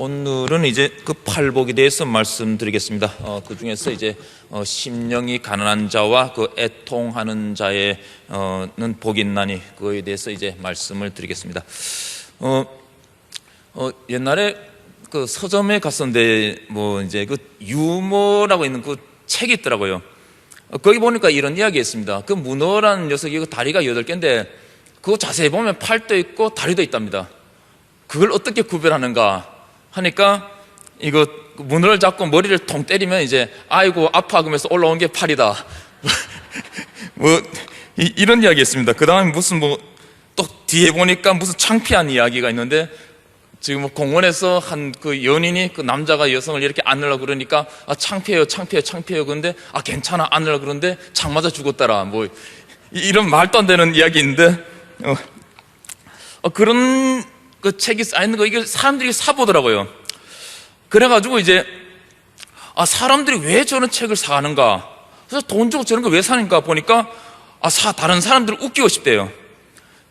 오늘은 이제 그 팔복에 대해서 말씀드리겠습니다. 어, 그 중에서 이제 어, 심령이 가난한 자와 그 애통하는 자의는 복이 있나니 그거에 대해서 이제 말씀을 드리겠습니다. 어, 어, 옛날에 그 서점에 갔었는데 뭐 이제 그 유머라고 있는 그 책이 있더라고요. 어, 거기 보니까 이런 이야기 있습니다. 그 문어라는 녀석이 그 다리가 여덟 개인데 그거 자세히 보면 팔도 있고 다리도 있답니다. 그걸 어떻게 구별하는가 하니까 이거 문어를 잡고 머리를 통 때리면 이제 아이고 아파 그러면서 올라온 게 팔이다. 뭐 이, 런 이야기였습니다. 그 다음에 무슨 뭐 또 뒤에 보니까 무슨 창피한 이야기가 있는데 지금 뭐 공원에서 한 그 연인이 그 남자가 여성을 이렇게 안으려고 그러니까 아 창피해요 창피해요 창피해요 그런데 아 괜찮아 안으려고 그러는데 창 맞아 죽었더라 뭐 이- 이런 말도 안 되는 이야기인데 어, 어, 그런 그 책이 쌓이는 거 이게 사람들이 사보더라고요 그래가지고 이제 아 사람들이 왜 저런 책을 사가는가 그래서 돈 주고 저런 거 왜 사는가 보니까 아 사, 다른 사람들을 웃기고 싶대요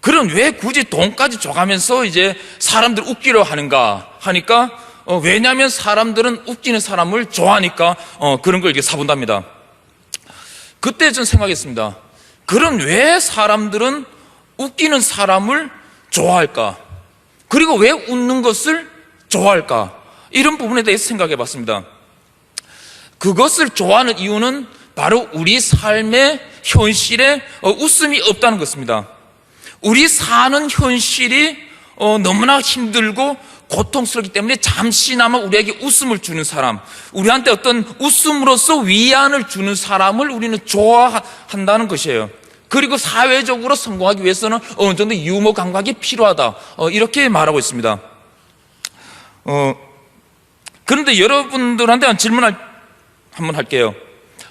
그럼 왜 굳이 돈까지 줘가면서 이제 사람들 웃기려 하는가 하니까 어, 왜냐하면 사람들은 웃기는 사람을 좋아하니까 어, 그런 걸 이렇게 사본답니다. 그때 전 생각했습니다. 그럼 왜 사람들은 웃기는 사람을 좋아할까? 그리고 왜 웃는 것을 좋아할까? 이런 부분에 대해서 생각해 봤습니다. 그것을 좋아하는 이유는 바로 우리 삶의 현실에 어, 웃음이 없다는 것입니다. 우리 사는 현실이 어, 너무나 힘들고 고통스럽기 때문에 잠시나마 우리에게 웃음을 주는 사람, 우리한테 어떤 웃음으로써 위안을 주는 사람을 우리는 좋아한다는 것이에요. 그리고 사회적으로 성공하기 위해서는 어느 정도 유머 감각이 필요하다. 어, 이렇게 말하고 있습니다. 어, 그런데 여러분들한테 질문을 한번 할게요.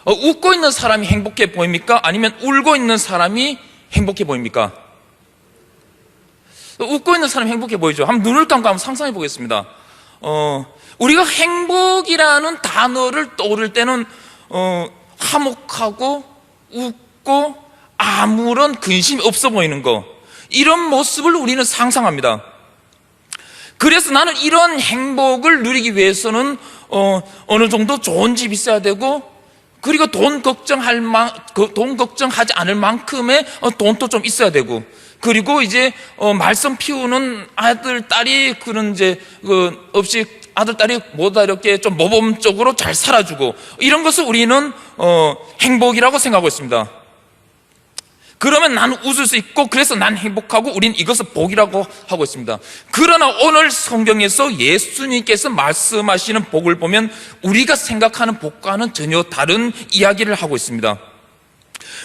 어, 웃고 있는 사람이 행복해 보입니까? 아니면 울고 있는 사람이 행복해 보입니까? 웃고 있는 사람이 행복해 보이죠? 한번 눈을 감고 한번 상상해 보겠습니다. 어, 우리가 행복이라는 단어를 떠오를 때는, 어, 화목하고, 웃고, 아무런 근심이 없어 보이는 거. 이런 모습을 우리는 상상합니다. 그래서 나는 이런 행복을 누리기 위해서는, 어, 어느 정도 좋은 집 있어야 되고, 그리고 돈 걱정할 만, 그돈 걱정하지 않을 만큼의 어, 돈도 좀 있어야 되고, 그리고 이제 어, 말썽 피우는 아들 딸이 그런 이제 그 없이 아들 딸이 못 이렇게 좀 모범적으로 잘 살아주고 이런 것을 우리는 어, 행복이라고 생각하고 있습니다. 그러면 나는 웃을 수 있고 그래서 난 행복하고 우린 이것을 복이라고 하고 있습니다. 그러나 오늘 성경에서 예수님께서 말씀하시는 복을 보면 우리가 생각하는 복과는 전혀 다른 이야기를 하고 있습니다.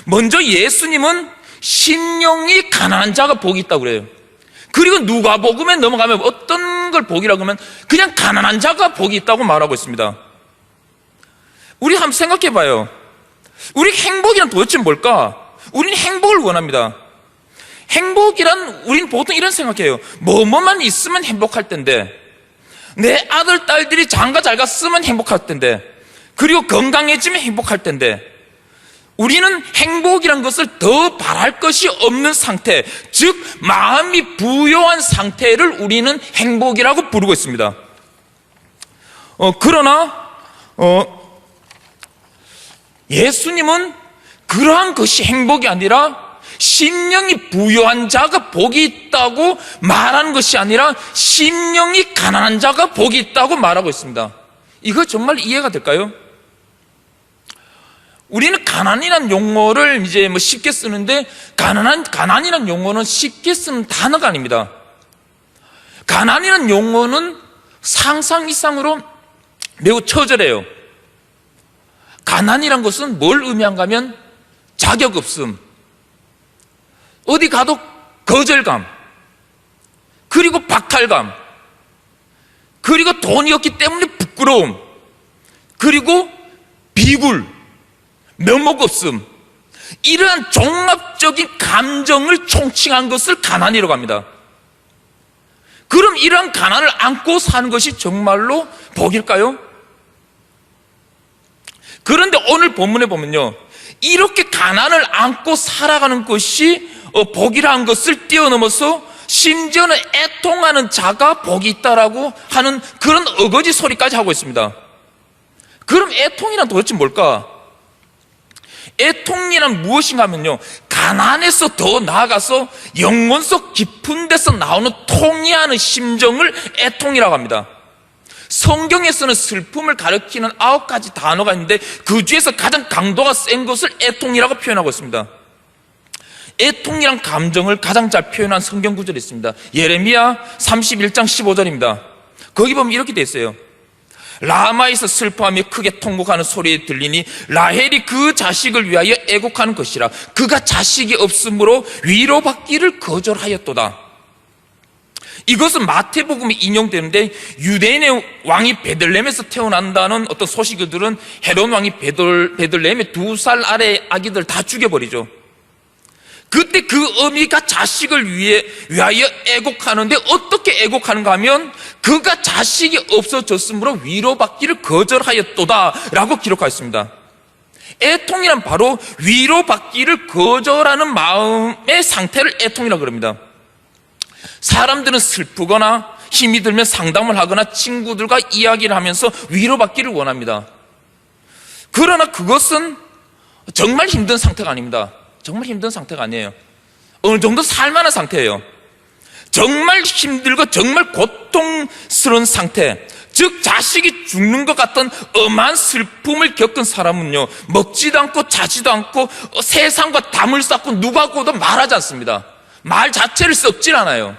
먼저 예수님은 심령이 가난한 자가 복이 있다고 그래요. 그리고 누가 복음에 넘어가면 어떤 걸 복이라고 하면 그냥 가난한 자가 복이 있다고 말하고 있습니다. 우리 한번 생각해 봐요. 우리 행복이란 도대체 뭘까? 우리는 행복을 원합니다. 행복이란 우리는 보통 이런 생각해요. 뭐뭐만 있으면 행복할 텐데 내 아들 딸들이 장가 잘 갔으면 행복할 텐데 그리고 건강해지면 행복할 텐데 우리는 행복이란 것을 더 바랄 것이 없는 상태, 즉 마음이 부요한 상태를 우리는 행복이라고 부르고 있습니다. 어, 그러나 어, 예수님은 그러한 것이 행복이 아니라 심령이 부요한 자가 복이 있다고 말하는 것이 아니라 심령이 가난한 자가 복이 있다고 말하고 있습니다. 이거 정말 이해가 될까요? 우리는 가난이란 용어를 이제 뭐 쉽게 쓰는데 가난한 가난이란 용어는 쉽게 쓰는 단어가 아닙니다. 가난이란 용어는 상상 이상으로 매우 처절해요. 가난이란 것은 뭘 의미한가 하면 자격 없음, 어디 가도 거절감, 그리고 박탈감, 그리고 돈이 없기 때문에 부끄러움, 그리고 비굴, 면목 없음, 이러한 종합적인 감정을 총칭한 것을 가난이라고 합니다. 그럼 이러한 가난을 안고 사는 것이 정말로 복일까요? 그런데 오늘 본문에 보면요. 이렇게 가난을 안고 살아가는 것이 어, 복이라는 것을 뛰어넘어서 심지어는 애통하는 자가 복이 있다라고 하는 그런 어거지 소리까지 하고 있습니다. 그럼 애통이란 도대체 뭘까? 애통이란 무엇인가 하면요. 가난에서 더 나아가서 영혼 속 깊은 데서 나오는 통이하는 심정을 애통이라고 합니다. 성경에서는 슬픔을 가리키는 아홉 가지 단어가 있는데 그 중에서 가장 강도가 센 것을 애통이라고 표현하고 있습니다. 애통이란 감정을 가장 잘 표현한 성경 구절이 있습니다. 예레미야 31장 15절입니다. 거기 보면 이렇게 돼 있어요. 라마에서 슬퍼하며 크게 통곡하는 소리 들리니 라헬이 그 자식을 위하여 애곡하는 것이라 그가 자식이 없으므로 위로받기를 거절하였도다. 이것은 마태복음에 인용되는데 유대인의 왕이 베들렘에서 태어난다는 어떤 소식들은 헤론 왕이 베들, 베들렘의 두 살 아래 아기들 다 죽여버리죠. 그때 그 어미가 자식을 위해, 위하여 애곡하는데 어떻게 애곡하는가 하면 그가 자식이 없어졌으므로 위로받기를 거절하였도다 라고 기록하였습니다. 애통이란 바로 위로받기를 거절하는 마음의 상태를 애통이라고 그럽니다. 사람들은 슬프거나 힘이 들면 상담을 하거나 친구들과 이야기를 하면서 위로받기를 원합니다. 그러나 그것은 정말 힘든 상태가 아닙니다. 정말 힘든 상태가 아니에요. 어느 정도 살만한 상태예요. 정말 힘들고 정말 고통스러운 상태. 즉, 자식이 죽는 것 같던 엄한 슬픔을 겪은 사람은요, 먹지도 않고 자지도 않고 어, 세상과 담을 쌓고 누구하고도 말하지 않습니다. 말 자체를 썩질 않아요.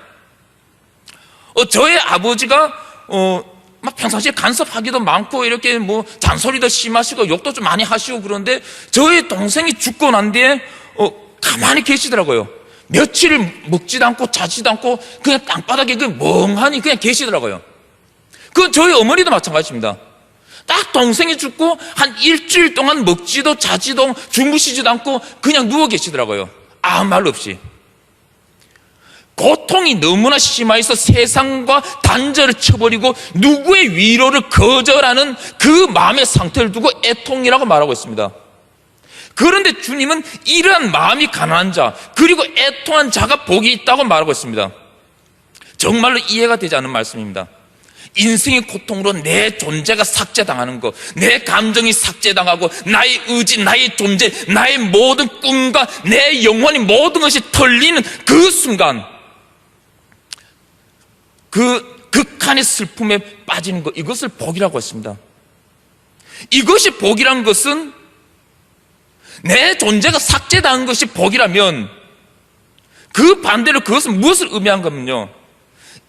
어, 저의 아버지가, 어, 막 평상시에 간섭하기도 많고, 이렇게 뭐 잔소리도 심하시고, 욕도 좀 많이 하시고 그런데, 저의 동생이 죽고 난 뒤에, 어, 가만히 계시더라고요. 며칠을 먹지도 않고 자지도 않고, 그냥 땅바닥에 그 멍하니 그냥 계시더라고요. 그건 저희 어머니도 마찬가지입니다. 딱 동생이 죽고 한 일주일 동안 먹지도 자지도 주무시지도 않고 그냥 누워 계시더라고요. 아무 말 없이. 고통이 너무나 심해서 세상과 단절을 쳐버리고 누구의 위로를 거절하는 그 마음의 상태를 두고 애통이라고 말하고 있습니다. 그런데 주님은 이러한 마음이 가난한 자, 그리고 애통한 자가 복이 있다고 말하고 있습니다. 정말로 이해가 되지 않는 말씀입니다. 인생의 고통으로 내 존재가 삭제당하는 것, 내 감정이 삭제당하고, 나의 의지, 나의 존재, 나의 모든 꿈과 내 영혼이 모든 것이 털리는 그 순간, 그 극한의 슬픔에 빠지는 것, 이것을 복이라고 했습니다. 이것이 복이란 것은 내 존재가 삭제당한 것이 복이라면 그 반대로 그것은 무엇을 의미한 거면요.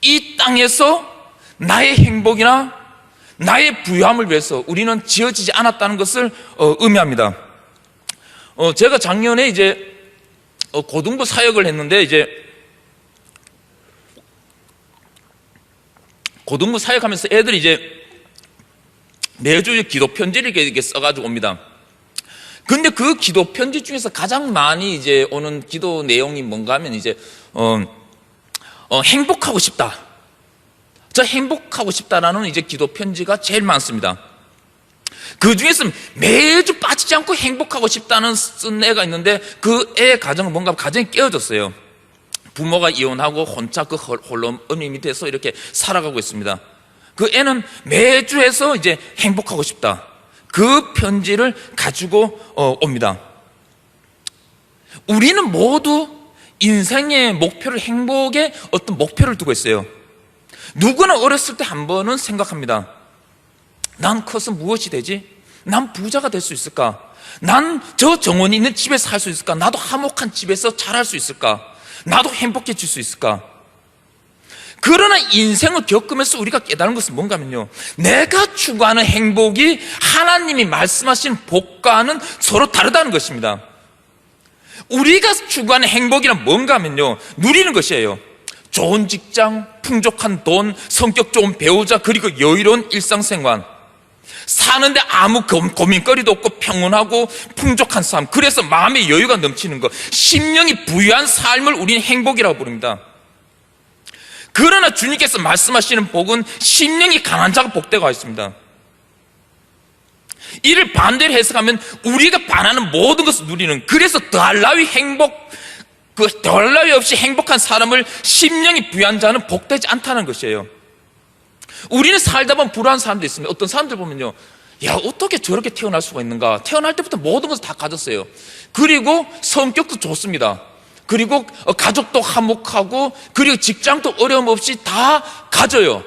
이 땅에서 나의 행복이나 나의 부유함을 위해서 우리는 지어지지 않았다는 것을 어, 의미합니다. 어, 제가 작년에 이제 어, 고등부 사역을 했는데 이제 고등부 사역하면서 애들이 이제 매주 기도 편지를 이렇게 써가지고 옵니다. 근데 그 기도 편지 중에서 가장 많이 이제 오는 기도 내용이 뭔가 하면 이제 어, 어, 행복하고 싶다. 저 행복하고 싶다라는 이제 기도 편지가 제일 많습니다. 그 중에서 매주 빠지지 않고 행복하고 싶다는 쓴 애가 있는데 그 애 가정은 뭔가 가정이 깨어졌어요. 부모가 이혼하고 혼자 그 홀로 어미 밑에서 이렇게 살아가고 있습니다. 그 애는 매주 해서 이제 행복하고 싶다. 그 편지를 가지고 어, 옵니다. 우리는 모두 인생의 목표를 행복의 어떤 목표를 두고 있어요. 누구나 어렸을 때 한 번은 생각합니다. 난 커서 무엇이 되지? 난 부자가 될 수 있을까? 난 저 정원이 있는 집에서 살 수 있을까? 나도 화목한 집에서 자랄 수 있을까? 나도 행복해질 수 있을까? 그러나 인생을 겪으면서 우리가 깨달은 것은 뭔가면요. 내가 추구하는 행복이 하나님이 말씀하신 복과는 서로 다르다는 것입니다. 우리가 추구하는 행복이란 뭔가 하면요. 누리는 것이에요. 좋은 직장, 풍족한 돈, 성격 좋은 배우자, 그리고 여유로운 일상생활. 사는데 아무 고민거리도 없고 평온하고 풍족한 삶. 그래서 마음의 여유가 넘치는 것. 심령이 부유한 삶을 우리는 행복이라고 부릅니다. 그러나 주님께서 말씀하시는 복은 심령이 가난 자가 복되고 있습니다. 이를 반대로 해석하면 우리가 바라는 모든 것을 누리는 그래서 나위 행복 그 더할나위 없이 행복한 사람을 심령이 부여한 자는 복되지 않다는 것이에요. 우리는 살다 보면 불안한 사람도 있습니다. 어떤 사람들 보면요. 야, 어떻게 저렇게 태어날 수가 있는가? 태어날 때부터 모든 것을 다 가졌어요. 그리고 성격도 좋습니다. 그리고 어, 가족도 화목하고, 그리고 직장도 어려움 없이 다 가져요.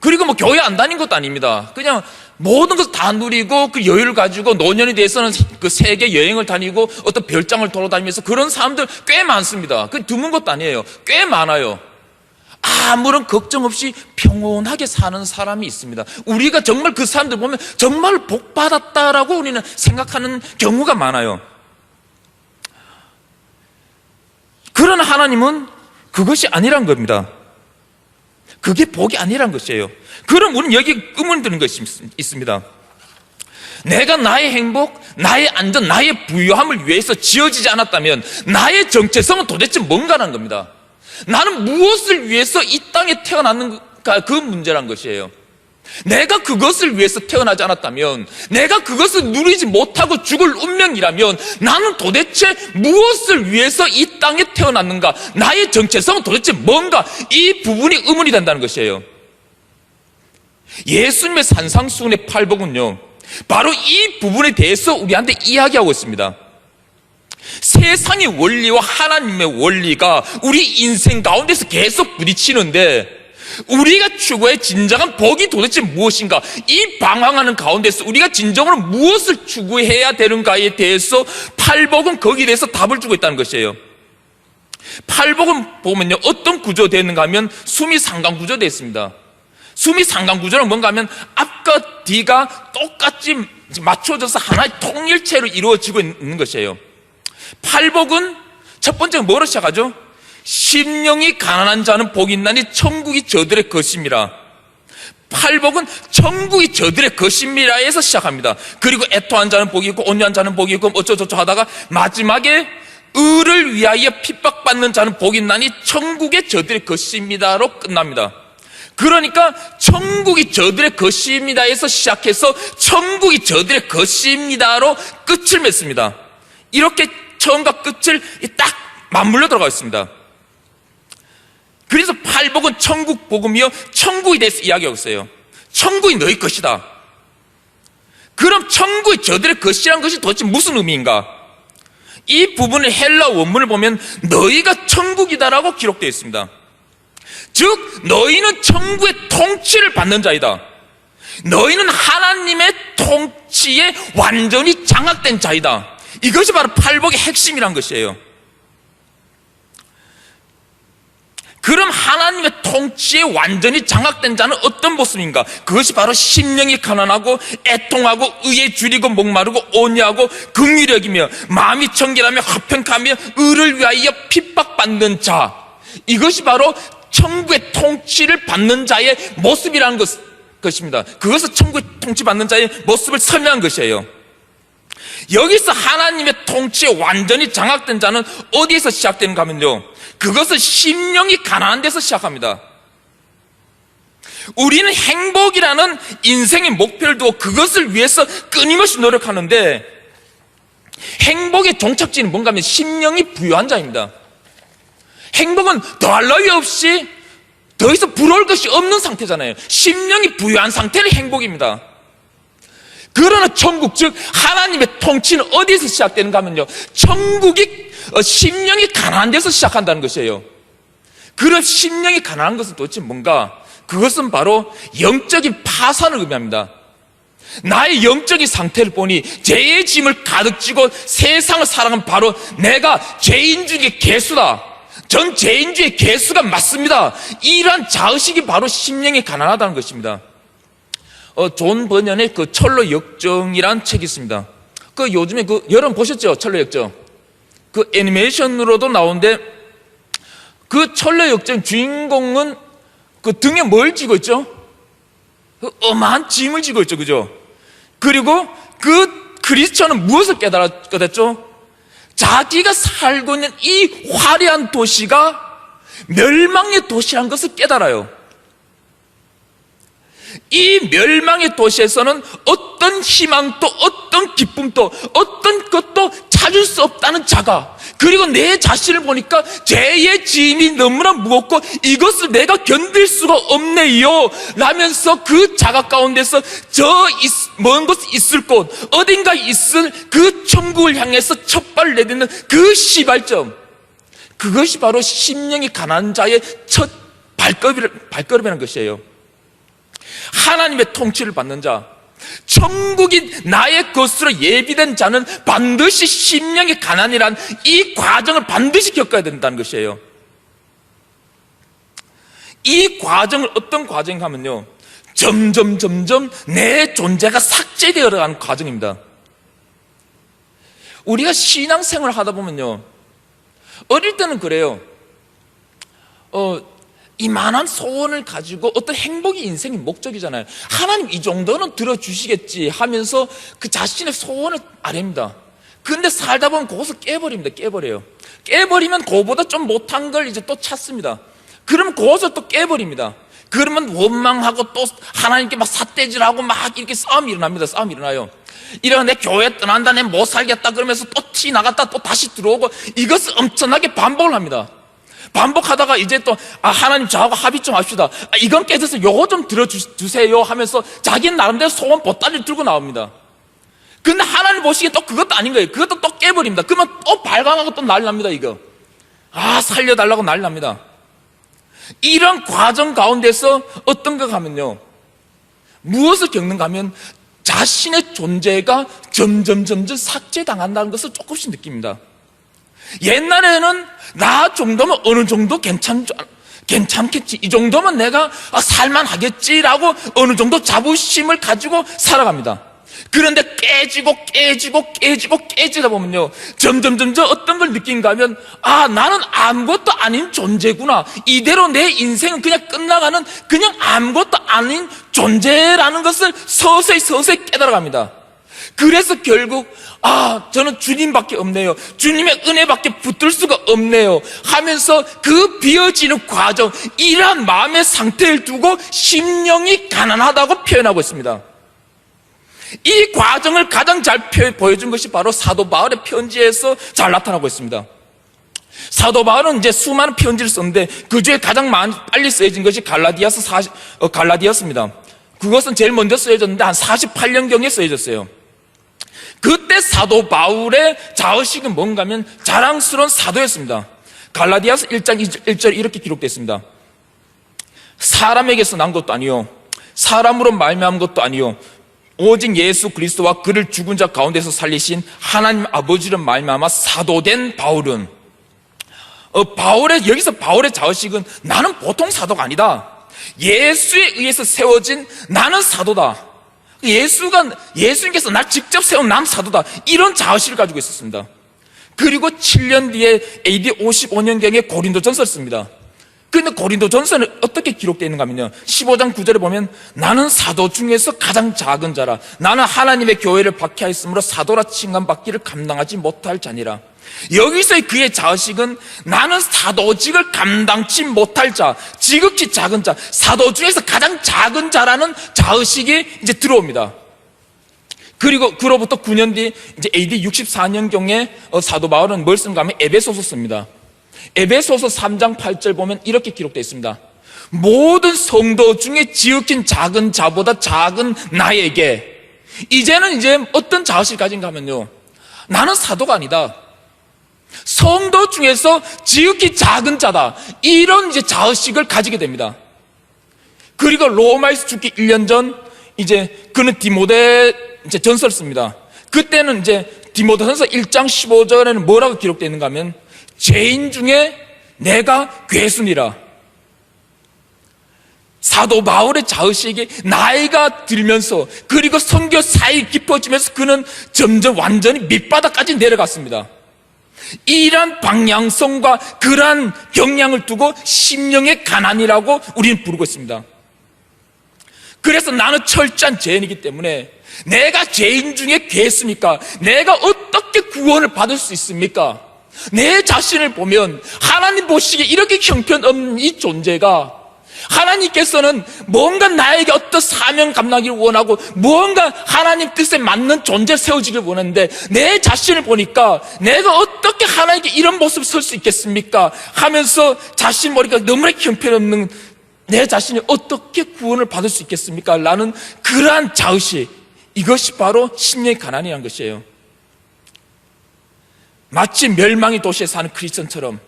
그리고 뭐 교회 안 다닌 것도 아닙니다. 그냥 모든 것을 다 누리고 그 여유를 가지고 노년이 돼서는 그 세계 여행을 다니고 어떤 별장을 돌아다니면서 그런 사람들 꽤 많습니다. 그 드문 것도 아니에요. 꽤 많아요. 아무런 걱정 없이 평온하게 사는 사람이 있습니다. 우리가 정말 그 사람들 보면 정말 복 받았다라고 우리는 생각하는 경우가 많아요. 그러나 하나님은 그것이 아니란 겁니다. 그게 복이 아니란 것이에요. 그럼 우리는 여기 의문 드는 것이 있- 있습니다. 내가 나의 행복, 나의 안전, 나의 부유함을 위해서 지어지지 않았다면 나의 정체성은 도대체 뭔가라는 겁니다. 나는 무엇을 위해서 이 땅에 태어났는가 그 문제란 것이에요. 내가 그것을 위해서 태어나지 않았다면, 내가 그것을 누리지 못하고 죽을 운명이라면, 나는 도대체 무엇을 위해서 이 땅에 태어났는가? 나의 정체성은 도대체 뭔가? 이 부분이 의문이 된다는 것이에요. 예수님의 산상수훈의 팔복은요, 바로 이 부분에 대해서 우리한테 이야기하고 있습니다. 세상의 원리와 하나님의 원리가 우리 인생 가운데서 계속 부딪히는데 우리가 추구해 진정한 복이 도대체 무엇인가? 이 방황하는 가운데서 우리가 진정으로 무엇을 추구해야 되는가에 대해서 팔복은 거기에 대해서 답을 주고 있다는 것이에요. 팔복은 보면요 어떤 구조되는가 하면 숨이 상강 구조되어 있습니다. 숨이 상강 구조는 뭔가 하면 앞과 뒤가 똑같이 맞춰져서 하나의 통일체로 이루어지고 있는 것이에요. 팔복은 첫 번째 뭐로 시작하죠? 심령이 가난한 자는 복이 있나니 천국이 저들의 것입니다. 팔복은 천국이 저들의 것입니다에서 시작합니다. 그리고 애토한 자는 복이 있고 온유한 자는 복이 있고 어쩌저쩌 하다가 마지막에 의를 위하여 핍박받는 자는 복이 있나니 천국의 저들의 것입니다로 끝납니다. 그러니까 천국이 저들의 것입니다에서 시작해서 천국이 저들의 것입니다로 끝을 맺습니다. 이렇게 처음과 끝을 딱 맞물려 들어가 있습니다. 그래서 팔복은 천국 복음이요 천국에 대해서 이야기하고 있어요. 천국이 너희 것이다. 그럼 천국이 저들의 것이라는 것이 도대체 무슨 의미인가? 이 부분의 헬라 원문을 보면 너희가 천국이다라고 기록되어 있습니다. 즉 너희는 천국의 통치를 받는 자이다. 너희는 하나님의 통치에 완전히 장악된 자이다. 이것이 바로 팔복의 핵심이란 것이에요. 그럼 하나님의 통치에 완전히 장악된 자는 어떤 모습인가? 그것이 바로 심령이 가난하고 애통하고 의에 줄이고 목마르고 온유하고 긍휼력이며 마음이 청결하며 화평하며 의를 위하여 핍박받는 자. 이것이 바로 천국의 통치를 받는 자의 모습이라는 것, 것입니다. 그것은 천국의 통치 받는 자의 모습을 설명한 것이에요. 여기서 하나님의 통치에 완전히 장악된 자는 어디에서 시작되는가 하면요. 그것은 심령이 가난한 데서 시작합니다. 우리는 행복이라는 인생의 목표를 두고 그것을 위해서 끊임없이 노력하는데 행복의 종착지는 뭔가 하면 심령이 부유한 자입니다. 행복은 더할 나위 없이 더 이상 부러울 것이 없는 상태잖아요. 심령이 부유한 상태는 행복입니다. 그러나 천국 즉 하나님의 통치는 어디에서 시작되는가 하면요. 천국이 어, 심령이 가난한 데서 시작한다는 것이에요. 그런 심령이 가난한 것은 도대체 뭔가? 그것은 바로 영적인 파산을 의미합니다. 나의 영적인 상태를 보니 죄의 짐을 가득 지고 세상을 살아가는 바로 내가 죄인 중에 개수다. 전 죄인 중에 개수가 맞습니다. 이러한 자의식이 바로 심령이 가난하다는 것입니다 어, 존 버년의 그 철로 역정이란 책이 있습니다. 그 요즘에 그 여러분 보셨죠? 철로 역정. 그 애니메이션으로도 나오는데 그 철로 역정 주인공은 그 등에 뭘 지고 있죠? 그 어마한 짐을 지고 있죠. 그죠? 그리고 그 크리스천은 무엇을 깨달았게 됐죠? 자기가 살고 있는 이 화려한 도시가 멸망의 도시란 것을 깨달아요. 이 멸망의 도시에서는 어떤 희망도 어떤 기쁨도 어떤 것도 찾을 수 없다는 자가 그리고 내 자신을 보니까 죄의 짐이 너무나 무겁고 이것을 내가 견딜 수가 없네요 라면서 그 자가 가운데서 저 먼 곳 있을 곳 어딘가 있을 그 천국을 향해서 첫 발을 내딛는 그 시발점 그것이 바로 심령이 가난한 자의 첫 발걸음이라- 발걸음이라는 것이에요 하나님의 통치를 받는 자 천국이 나의 것으로 예비된 자는 반드시 심령의 가난이란 이 과정을 반드시 겪어야 된다는 것이에요. 이 과정을 어떤 과정인가 하면요. 점점 점점 내 존재가 삭제되어 가는 과정입니다. 우리가 신앙생활을 하다 보면요. 어릴 때는 그래요. 어, 이만한 소원을 가지고 어떤 행복이 인생의 목적이잖아요. 하나님 이 정도는 들어주시겠지 하면서 그 자신의 소원을 아닙니다. 근데 살다 보면 그것을 깨버립니다. 깨버려요. 깨버리면 그보다 좀 못한 걸 이제 또 찾습니다. 그러면 그것을 또 깨버립니다. 그러면 원망하고 또 하나님께 막 삿대질하고 막 이렇게 싸움이 일어납니다. 싸움이 일어나요. 이런 내 교회 떠난다, 내 못 살겠다 그러면서 또티 나갔다 또 다시 들어오고 이것을 엄청나게 반복을 합니다. 반복하다가 이제 또 아, 하나님 저하고 합의 좀 합시다. 아, 이건 깨져서 요거 좀 들어주세요 하면서 자기는 나름대로 소원 보따리를 들고 나옵니다. 근데 하나님 보시기에 또 그것도 아닌 거예요. 그것도 또 깨버립니다. 그러면 또 발광하고 또 난리 납니다, 이거. 아, 살려달라고 난리 납니다. 이런 과정 가운데서 어떤 가 하면요. 무엇을 겪는가 하면 자신의 존재가 점점 점점 삭제당한다는 것을 조금씩 느낍니다. 옛날에는 나 정도면 어느 정도 괜찮, 괜찮겠지. 이 정도면 내가 아, 살만하겠지라고 어느 정도 자부심을 가지고 살아갑니다. 그런데 깨지고 깨지고 깨지고 깨지다 보면요. 점점 점점 어떤 걸 느낀가 하면 아, 나는 아무것도 아닌 존재구나. 이대로 내 인생은 그냥 끝나가는 그냥 아무것도 아닌 존재라는 것을 서서히 서서히 깨달아갑니다. 그래서 결국 아 저는 주님밖에 없네요. 주님의 은혜밖에 붙들 수가 없네요. 하면서 그 비어지는 과정 이러한 마음의 상태를 두고 심령이 가난하다고 표현하고 있습니다. 이 과정을 가장 잘 표- 보여준 것이 바로 사도 바울의 편지에서 잘 나타나고 있습니다. 사도 바울은 이제 수많은 편지를 썼는데 그 중에 가장 많이 빨리 쓰여진 것이 갈라디아서 40, 어, 갈라디아서입니다. 그것은 제일 먼저 쓰여졌는데 한 48년경에 쓰여졌어요 그때 사도 바울의 자의식은 뭔가 하면 자랑스러운 사도였습니다. 갈라디아서 1장 1절 이렇게 기록됐습니다. 사람에게서 난 것도 아니요 사람으로 말미암은 것도 아니요 오직 예수 그리스도와 그를 죽은 자 가운데서 살리신 하나님 아버지를 말미암아 사도된 바울은 어, 바울의 여기서 바울의 자의식은 나는 보통 사도가 아니다. 예수에 의해서 세워진 나는 사도다. 예수가 예수님께서 날 직접 세운 남 사도다. 이런 자의식을 가지고 있었습니다. 그리고 7년 뒤에 AD 55년경에 고린도전서를 씁니다. 근데 고린도전서는 어떻게 기록되어 있는가 하면요. 15장 9절에 보면 나는 사도 중에서 가장 작은 자라. 나는 하나님의 교회를 박해하였으므로 사도라 칭함받기를 감당하지 못할 자니라. 여기서의 그의 자의식은 나는 사도직을 감당치 못할 자, 지극히 작은 자, 사도 중에서 가장 작은 자라는 자의식이 이제 들어옵니다. 그리고 그로부터 9년 뒤 이제 AD 64년경에 어, 사도 바울은 뭘 쓴가 하면 에베소서 씁니다. 에베소서 3장 8절 보면 이렇게 기록되어 있습니다. 모든 성도 중에 지극히 작은 자보다 작은 나에게 이제는 이제 어떤 자의식을 가진가 하면요. 나는 사도가 아니다. 성도 중에서 지극히 작은 자다. 이런 이제 자의식을 가지게 됩니다. 그리고 로마에서 죽기 1년 전 이제 그는 디모데 이제 전설을 씁니다. 그때는 이제 디모데 전서 1장 15절에는 뭐라고 기록되어 있는가 하면 죄인 중에 내가 괴순이라. 사도 바울의 자의식이 나이가 들면서 그리고 성교 사이 깊어지면서 그는 점점 완전히 밑바닥까지 내려갔습니다. 이러한 방향성과 그러한 경향을 두고 심령의 가난이라고 우리는 부르고 있습니다. 그래서 나는 철저한 죄인이기 때문에 내가 죄인 중에 괴수니까 내가 어떻게 구원을 받을 수 있습니까? 내 자신을 보면 하나님 보시기에 이렇게 형편없는 이 존재가 하나님께서는 뭔가 나에게 어떤 사명 감당하기를 원하고 무언가 하나님 뜻에 맞는 존재 세워지길 원하는데 내 자신을 보니까 내가 어떻게 하나님께 이런 모습을 설수 있겠습니까? 하면서 자신 머리가 너무나 형편없는 내 자신이 어떻게 구원을 받을 수 있겠습니까? 라는 그러한 자의식 이것이 바로 심령의 가난이라는 것이에요. 마치 멸망의 도시에 사는 크리스천처럼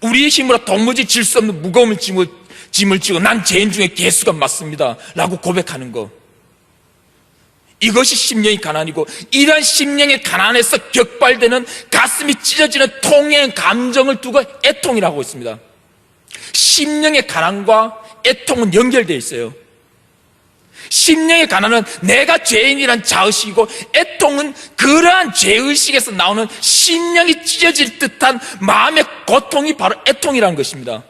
우리의 힘으로 도무지 질 수 없는 무거움을 짐을, 짐을 지고 난 죄인 중에 개수가 맞습니다. 라고 고백하는 것. 이것이 심령의 가난이고 이러한 심령의 가난에서 격발되는 가슴이 찢어지는 통행 감정을 두고 애통이라고 있습니다. 심령의 가난과 애통은 연결되어 있어요. 심령의 가난은 내가 죄인이란 자의식이고 애통은 그러한 죄의식에서 나오는 심령이 찢어질 듯한 마음의 고통이 바로 애통이라는 것입니다.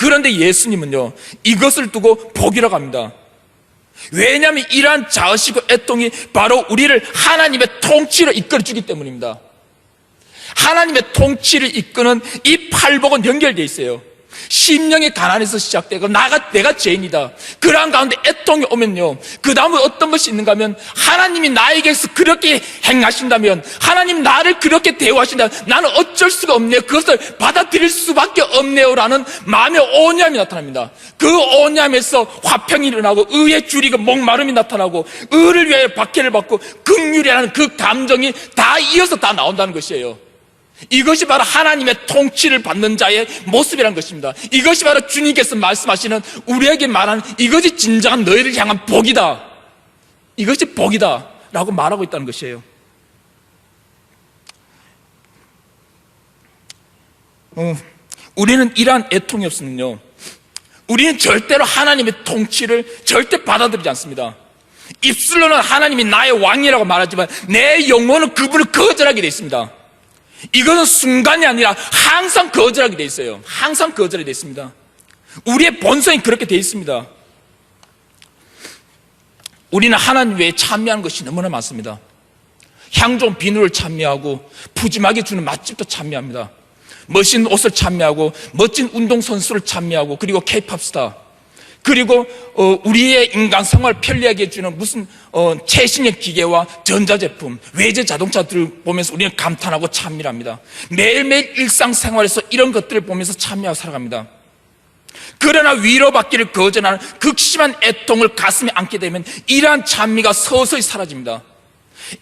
그런데 예수님은요, 이것을 두고 복이라고 합니다. 왜냐하면 이러한 자의식과 애통이 바로 우리를 하나님의 통치로 이끌어주기 때문입니다. 하나님의 통치를 이끄는 이 팔복은 연결되어 있어요. 심령의 가난에서 시작되고 나가 내가 죄인이다. 그러한 가운데 애통이 오면요. 그 다음에 어떤 것이 있는가 하면 하나님이 나에게서 그렇게 행하신다면 하나님 나를 그렇게 대우하신다면 나는 어쩔 수가 없네요. 그것을 받아들일 수밖에 없네요라는 마음의 오념이 나타납니다. 그 오념에서 화평이 일어나고 의의 줄이고 목마름이 나타나고 의를 위하여 박해를 받고 극률이라는 그 감정이 다 이어서 다 나온다는 것이에요. 이것이 바로 하나님의 통치를 받는 자의 모습이라는 것입니다. 이것이 바로 주님께서 말씀하시는 우리에게 말하는 이것이 진정한 너희를 향한 복이다. 이것이 복이다. 라고 말하고 있다는 것이에요. 어, 우리는 이러한 애통이 없으면요. 우리는 절대로 하나님의 통치를 절대 받아들이지 않습니다. 입술로는 하나님이 나의 왕이라고 말하지만 내 영혼은 그분을 거절하게 되어 있습니다. 이것은 순간이 아니라 항상 거절하게 돼 있어요. 항상 거절이 돼 있습니다. 우리의 본성이 그렇게 돼 있습니다. 우리는 하나님 외에 참여하는 것이 너무나 많습니다. 향 좋은 비누를 참여하고 푸짐하게 주는 맛집도 참여합니다. 멋있는 옷을 참여하고 멋진 운동선수를 참여하고 그리고 케이팝 스타 그리고 어, 우리의 인간 생활 편리하게 해주는 무슨 어, 최신의 기계와 전자제품, 외제 자동차들을 보면서 우리는 감탄하고 찬미합니다. 매일매일 일상생활에서 이런 것들을 보면서 참여하고 살아갑니다. 그러나 위로받기를 거절하는 극심한 애통을 가슴에 안게 되면 이러한 찬미가 서서히 사라집니다.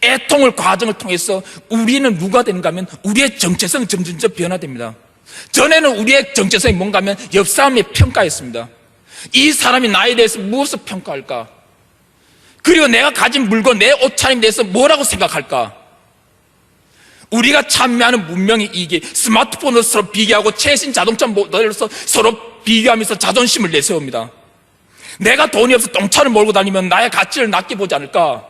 애통을 과정을 통해서 우리는 누가 되는가 하면 우리의 정체성이 점점점 변화됩니다. 전에는 우리의 정체성이 뭔가 하면 옆 사람의 평가였습니다. 이 사람이 나에 대해서 무엇을 평가할까? 그리고 내가 가진 물건, 내 옷차림에 대해서 뭐라고 생각할까? 우리가 참여하는 문명의 이익이 스마트폰으로 서로 비교하고 최신 자동차 모델로서 서로 비교하면서 자존심을 내세웁니다. 내가 돈이 없어 똥차를 몰고 다니면 나의 가치를 낮게 보지 않을까?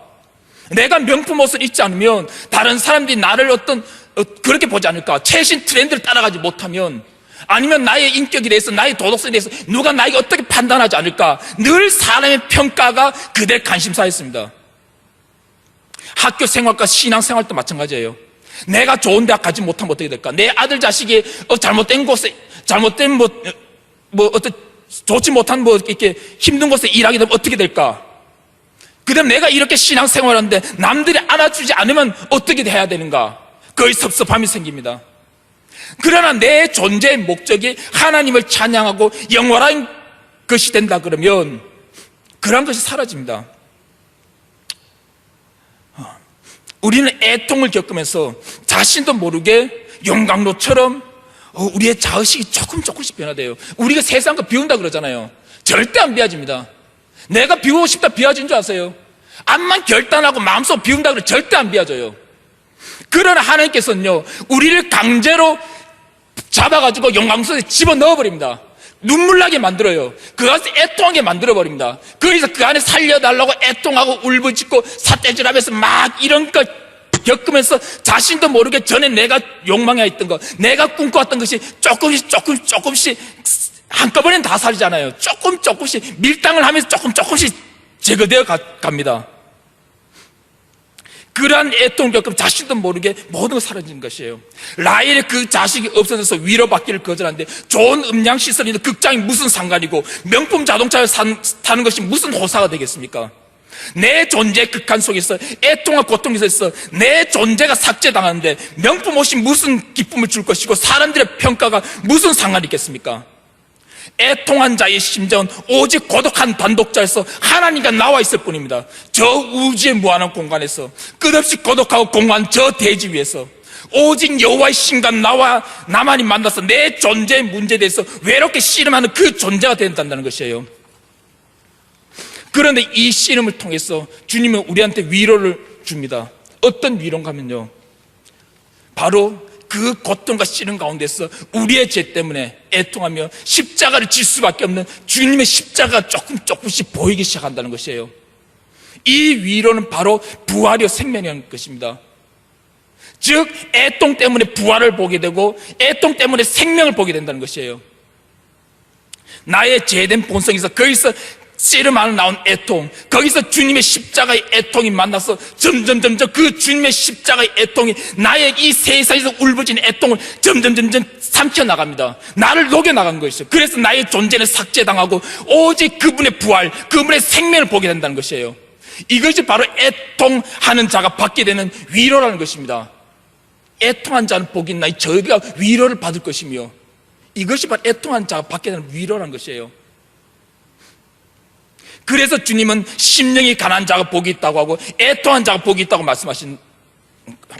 내가 명품 옷을 입지 않으면 다른 사람들이 나를 어떤 어, 그렇게 보지 않을까? 최신 트렌드를 따라가지 못하면 아니면 나의 인격에 대해서 나의 도덕성에 대해서 누가 나에게 어떻게 판단하지 않을까? 늘 사람의 평가가 그대 관심사였습니다. 학교 생활과 신앙 생활도 마찬가지예요. 내가 좋은 대학 가지 못하면 어떻게 될까? 내 아들 자식이 어, 잘못된 곳에 잘못된 뭐, 뭐 어떤 좋지 못한 뭐 이렇게 힘든 곳에 일하게 되면 어떻게 될까? 그다음 내가 이렇게 신앙 생활하는데 남들이 알아주지 않으면 어떻게 해야 되는가? 거의 섭섭함이 생깁니다. 그러나 내 존재의 목적이 하나님을 찬양하고 영원한 것이 된다 그러면 그런 것이 사라집니다. 우리는 애통을 겪으면서 자신도 모르게 용광로처럼 어, 우리의 자의식이 조금 조금씩 변화돼요. 우리가 세상과 비운다 그러잖아요. 절대 안 비워집니다. 내가 비우고 싶다 비워진 줄 아세요? 암만 결단하고 마음속 비운다 그래 절대 안 비워져요. 그러나 하나님께서는요, 우리를 강제로 잡아가지고 용광로에 집어 넣어버립니다. 눈물 나게 만들어요. 그것을 애통하게 만들어버립니다. 그래서 그 안에 살려달라고 애통하고 울부짖고 사태질하면서 막 이런 것 겪으면서 자신도 모르게 전에 내가 욕망해 있던 것, 내가 꿈꿔왔던 것이 조금씩 조금 조금씩 한꺼번엔 다 사라지잖아요. 조금 조금씩 밀당을 하면서 조금 조금씩 제거되어 가, 갑니다. 그러한 애통을 겪으면 자신도 모르게 모든 걸 사라진 것이에요. 라헬의 그 자식이 없어져서 위로받기를 거절하는데 좋은 음양시설이 있는 극장이 무슨 상관이고 명품 자동차를 산- 타는 것이 무슨 호사가 되겠습니까? 내 존재 극한 속에서 애통과 고통 속에서 내 존재가 삭제당하는데 명품 옷이 무슨 기쁨을 줄 것이고 사람들의 평가가 무슨 상관이 있겠습니까? 애통한 자의 심정은 오직 고독한 단독자에서 하나님과 나와 있을 뿐입니다. 저 우주의 무한한 공간에서 끝없이 고독하고 공허한 저 대지 위에서 오직 여호와의 신과 나와 나만이 만나서 내 존재의 문제에 대해서 외롭게 씨름하는 그 존재가 된다는 것이에요. 그런데 이 씨름을 통해서 주님은 우리한테 위로를 줍니다. 어떤 위로인가 하면요. 바로 그 고통과 씨름 가운데서 우리의 죄 때문에 애통하며 십자가를 질 수밖에 없는 주님의 십자가가 조금 조금씩 보이기 시작한다는 것이에요. 이 위로는 바로 부활이요 생명이라는 것입니다. 즉 애통 때문에 부활을 보게 되고 애통 때문에 생명을 보게 된다는 것이에요. 나의 죄된 본성에서 거기서 씨름 안에 나온 애통, 거기서 주님의 십자가의 애통이 만나서 점점 점점 그 주님의 십자가의 애통이 나의 이 세상에서 울부짖는 애통을 점점 점점 삼켜 나갑니다. 나를 녹여 나간 것이죠. 그래서 나의 존재는 삭제당하고 오직 그분의 부활, 그분의 생명을 보게 된다는 것이에요. 이것이 바로 애통하는 자가 받게 되는 위로라는 것입니다. 애통한 자는 복이 있나니 저희가 위로를 받을 것이며 이것이 바로 애통한 자가 받게 되는 위로라는 것이에요. 그래서 주님은 심령이 가난한 자가 복이 있다고 하고 애통한 자가 복이 있다고 말씀하신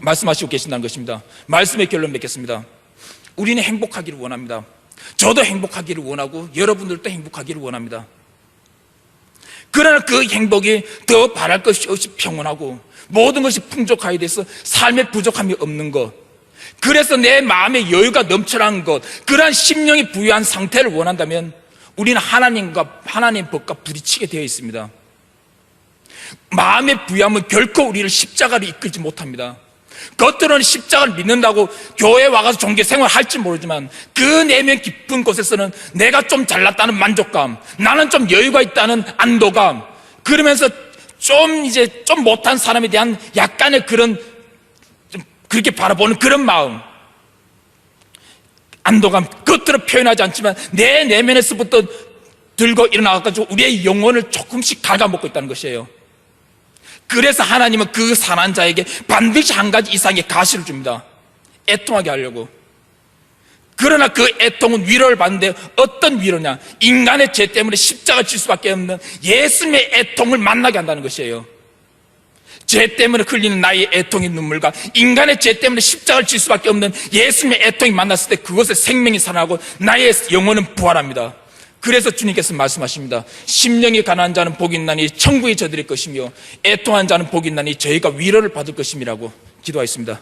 말씀하시고 계신다는 것입니다. 말씀의 결론 맺겠습니다. 우리는 행복하기를 원합니다. 저도 행복하기를 원하고 여러분들도 행복하기를 원합니다. 그러나 그 행복이 더 바랄 것이 없이 평온하고 모든 것이 풍족하게 돼서 삶에 부족함이 없는 것. 그래서 내 마음에 여유가 넘쳐나는 것, 그러한 심령이 부유한 상태를 원한다면 우리는 하나님과 하나님 법과 부딪히게 되어 있습니다. 마음의 부유함은 결코 우리를 십자가로 이끌지 못합니다. 겉으로는 십자가를 믿는다고 교회 와가서 종교 생활 할지 모르지만 그 내면 깊은 곳에서는 내가 좀 잘났다는 만족감, 나는 좀 여유가 있다는 안도감, 그러면서 좀 이제 좀 못한 사람에 대한 약간의 그런 좀 그렇게 바라보는 그런 마음, 안도감, 겉으로 표현하지 않지만 내 내면에서부터 들고 일어나가지고 우리의 영혼을 조금씩 갉아먹고 있다는 것이에요. 그래서 하나님은 그 산한 자에게 반드시 한 가지 이상의 가시를 줍니다. 애통하게 하려고. 그러나 그 애통은 위로를 받는데 어떤 위로냐? 인간의 죄 때문에 십자가 질 수밖에 없는 예수님의 애통을 만나게 한다는 것이에요. 죄 때문에 흘리는 나의 애통의 눈물과 인간의 죄 때문에 십자가를 질 수밖에 없는 예수님의 애통이 만났을 때 그것에 생명이 살아나고 나의 영혼은 부활합니다. 그래서 주님께서 말씀하십니다. 심령이 가난한 자는 복이 있나니 천국에 저들일 것이며 애통한 자는 복이 있나니 저희가 위로를 받을 것임이라고 기도하였습니다.